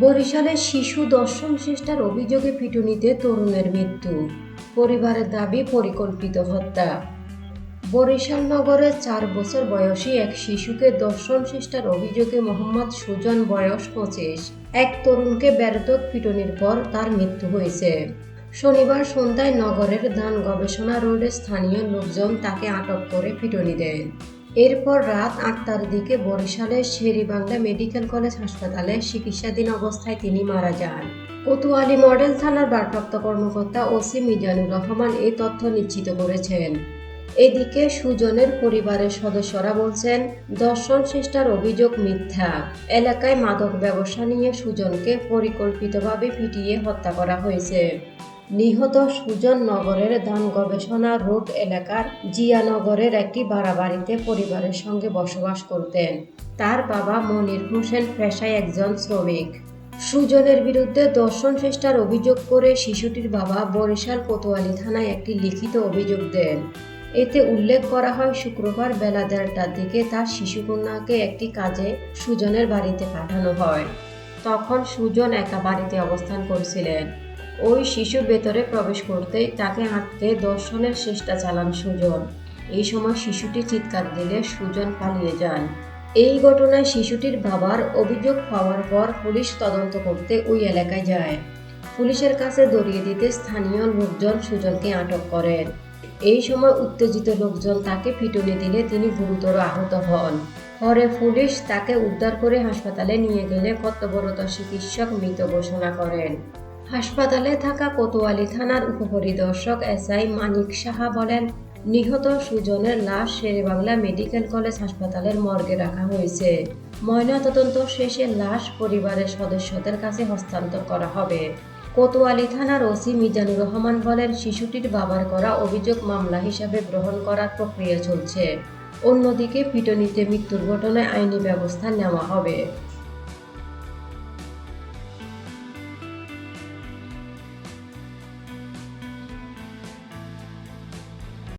বরিশালে শিশু দর্শন চেষ্টার অভিযোগে পিটুনিতে তরুণের মৃত্যু। পরিবারের দাবি, পরিকল্পিত হত্যা। বরিশাল নগরে চার বছর বয়সী এক শিশুকে দর্শন চেষ্টার অভিযোগে মোহাম্মদ সুজন বয়স পঁচিশ। এক তরুণকে ব্যারতক পিটুনির পর তার মৃত্যু হয়েছে। শনিবার সন্ধ্যায় নগরের ধান গবেষণা রোডে স্থানীয় লোকজন তাকে আটক করে পিটুনি দেন এরপর রাত আটটার দিকে বরিশালের শেরিবাংলা মেডিকেল কলেজ হাসপাতালে চিকিৎসাধীন অবস্থায় তিনি মারা যান। কোতোয়ালি মডেল থানার ভারপ্রাপ্ত কর্মকর্তা ওসি মিজানুর রহমান এই তথ্য নিশ্চিত করেছেন। এদিকে সুজনের পরিবারের সদস্যরা বলছেন, দর্শন চেষ্টার অভিযোগ মিথ্যা। এলাকায় মাদক ব্যবসা নিয়ে সুজনকে পরিকল্পিতভাবে পিটিয়ে হত্যা করা হয়েছে। নিহত সুজন নগরের ধান গবেষণা রোড এলাকার জিয়ানগরের একটি বাড়াবাড়িতে পরিবারের সঙ্গে বসবাস করতেন। তার বাবা মনির হোসেন পেশায় একজন শ্রমিক। সুজনের বিরুদ্ধে দর্শন চেষ্টার অভিযোগ করে শিশুটির বাবা বরিশাল কোতোয়ালি থানায় একটি লিখিত অভিযোগ দেন। এতে উল্লেখ করা হয়, শুক্রবার বেলা দেড়টার দিকে তার শিশুকন্যাকে একটি কাজে সুজনের বাড়িতে পাঠানো হয়। তখন সুজন একা বাড়িতে অবস্থান করছিলেন। ওই শিশু ভেতরে প্রবেশ করতেই তাকে আটকে দর্শনের চেষ্টা চালান সুজন। এই সময় শিশুটি চিৎকার দিলে সুজন পালিয়ে যান এই ঘটনায় শিশুটির বাবার অভিযোগ পাওয়ার পর পুলিশ তদন্ত করতে ওই এলাকায় যায়। পুলিশের কাছে দড়িয়ে দিতে স্থানীয় লোকজন সুজনকে আটক করেন। এই সময় উত্তেজিত লোকজন তাকে পিটুনি দিলে তিনি গুরুতর আহত হন। পরে পুলিশ তাকে উদ্ধার করে হাসপাতালে নিয়ে গেলে কর্তব্যরত চিকিৎসক মৃত ঘোষণা করেন। হাসপাতালে থাকা কোতোয়ালি থানার উপপরিদর্শক এসআই মানিক সাহা বলেন, নিহত সুজনের লাশ শেরেবাংলা মেডিকেল কলেজ হাসপাতালের মর্গে রাখা হয়েছে। ময়নাতদন্ত শেষে লাশ পরিবারের সদস্যদের কাছে হস্তান্তর করা হবে। কোতোয়ালি থানার ওসি মিজানুর রহমান বলেন, শিশুটির বাবার করা অভিযোগ মামলা হিসাবে গ্রহণ করার প্রক্রিয়া চলছে। অন্যদিকে পিটুনিতে মৃত্যুর ঘটনায় আইনি ব্যবস্থা নেওয়া হবে।